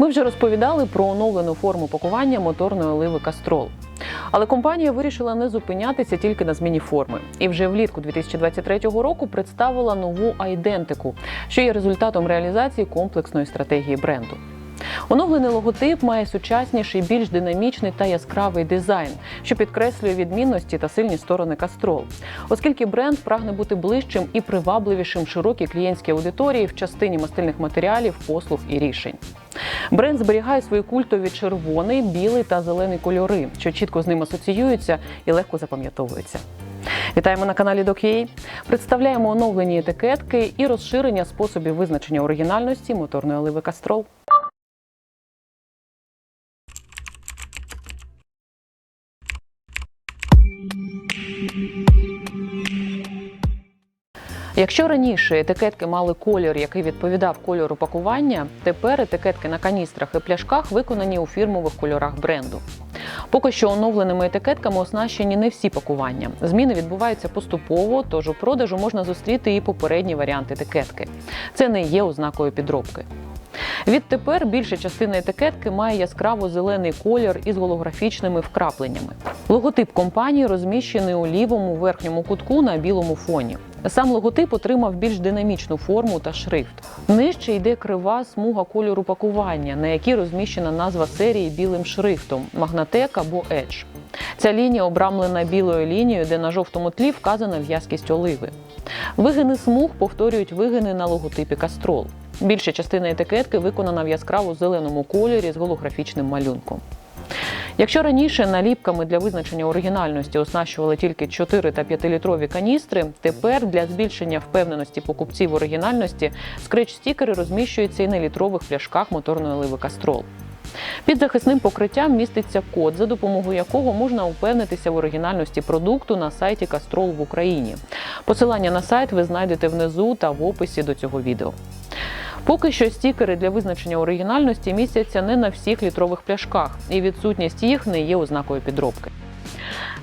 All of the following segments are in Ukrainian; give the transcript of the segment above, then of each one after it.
Ми вже розповідали про оновлену форму пакування моторної оливи Кастрол. Але компанія вирішила не зупинятися тільки на зміні форми. І вже влітку 2023 року представила нову айдентику, що є результатом реалізації комплексної стратегії бренду. Оновлений логотип має сучасніший, більш динамічний та яскравий дизайн, що підкреслює відмінності та сильні сторони Кастрол, оскільки бренд прагне бути ближчим і привабливішим широкій клієнтській аудиторії в частині мастильних матеріалів, послуг і рішень. Бренд зберігає свої культові червоний, білий та зелений кольори, що чітко з ним асоціюються і легко запам'ятовуються. Вітаємо на каналі DocUA. Представляємо оновлені етикетки і розширення способів визначення оригінальності моторної оливи Кастрол. Якщо раніше етикетки мали колір, який відповідав кольору пакування, тепер етикетки на каністрах і пляшках виконані у фірмових кольорах бренду. Поки що оновленими етикетками оснащені не всі пакування. Зміни відбуваються поступово, тож у продажу можна зустріти і попередній варіант етикетки. Це не є ознакою підробки. Відтепер більша частина етикетки має яскраво зелений колір із голографічними вкрапленнями. Логотип компанії розміщений у лівому верхньому кутку на білому фоні. Сам логотип отримав більш динамічну форму та шрифт. Нижче йде крива смуга кольору пакування, на якій розміщена назва серії білим шрифтом Магнатек або Edge. Ця лінія обрамлена білою лінією, де на жовтому тлі вказана в'язкість оливи. Вигини смуг повторюють вигини на логотипі Кастрол. Більша частина етикетки виконана в яскраво зеленому кольорі з голографічним малюнком. Якщо раніше наліпками для визначення оригінальності оснащували тільки 4 та 5-літрові каністри, тепер для збільшення впевненості покупців оригінальності скреч-стікери розміщуються і на літрових пляшках моторної оливи Кастрол. Під захисним покриттям міститься код, за допомогою якого можна упевнитися в оригінальності продукту на сайті Кастрол в Україні. Посилання на сайт ви знайдете внизу та в описі до цього відео. Поки що стікери для визначення оригінальності містяться не на всіх літрових пляшках, і відсутність їх не є ознакою підробки.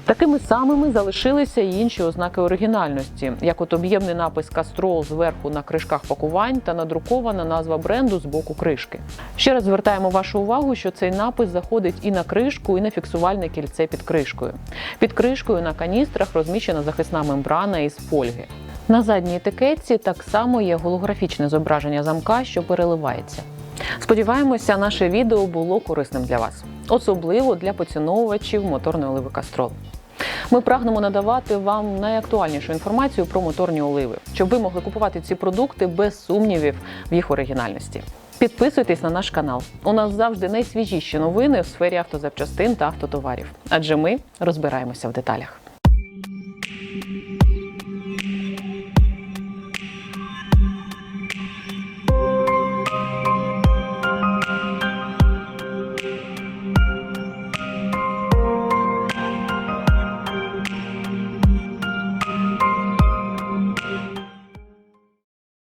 Такими самими залишилися й інші ознаки оригінальності, як от об'ємний напис Кастрол зверху на кришках пакувань та надрукована назва бренду з боку кришки. Ще раз звертаємо вашу увагу, що цей напис заходить і на кришку, і на фіксувальне кільце під кришкою. Під кришкою на каністрах розміщена захисна мембрана із фольги. На задній етикетці так само є голографічне зображення замка, що переливається. Сподіваємося, наше відео було корисним для вас, особливо для поціновувачів моторної оливи Кастрол. Ми прагнемо надавати вам найактуальнішу інформацію про моторні оливи, щоб ви могли купувати ці продукти без сумнівів в їх оригінальності. Підписуйтесь на наш канал. У нас завжди найсвіжіші новини в сфері автозапчастин та автотоварів, адже ми розбираємося в деталях.